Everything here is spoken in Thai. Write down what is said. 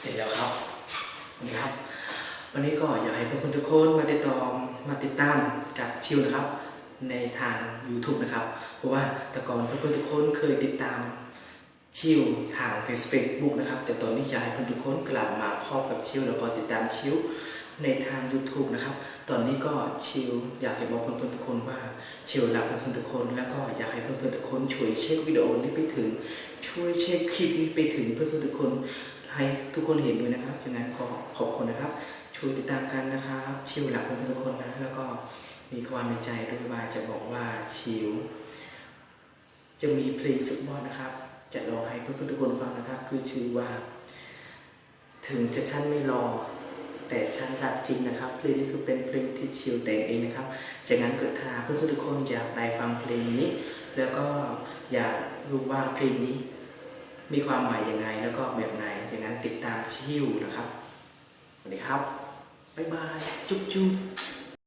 เสร็จแล้วครับนนี้ครับ วันนี้ก็อยากให้เพื่อนๆทุกคนมาติดต่อมาติดตามกับชิวนะครับ ในทาง YouTube นะครับ เพราะว่าแต่ก่อนเพื่อนๆทุกคนเคยติดตามชิวทาง Facebook นะครับ แต่ตอนนี้อยากให้เพื่อนทุกคนกลับมาพบกับชิวแล้วก็ติดตามชิวในทาง YouTube นะครับ ตอนนี้ก็ชิวอยากจะบอกเพื่อนๆทุกคนว่าชิวรักเพื่อนๆทุกคน แล้วก็อยากให้เพื่อนๆทุกคนช่วยเช็ควิดีโอนี้ไปถึง ช่วยเช็คคลิปนี้ไปถึงเพื่อนๆทุกคน ให้ทุกคนเห็นด้วยนะครับอย่างนั้นก็ขอบคุณนะครับ ช่วยติดตามกันนะครับชิวหลักเพื่อนทุกคนนะ แล้วก็มีความในใจด้วยว่าจะบอกว่าชิวจะมีเพลงสุดยอดนะครับ จะลองให้เพื่อนๆทุกคนฟังนะครับ คือชื่อว่า ถึงจะฉันไม่รอ แต่ฉันรักจริงนะครับเพลงนี้คือเป็นเพลงที่ชิวแต่งเองนะครับจากนั้นเกิดถ้าเพื่อนๆทุกคนอยากได้ฟังเพลงนี้ แล้วก็อยากรู้ว่าเพลงนี้ มีความหมายยังไงแล้วก็แบบไหนอย่างนั้นติดตามชิวนะครับ สวัสดีครับ บ๊ายบาย จุ๊บจุ๊บ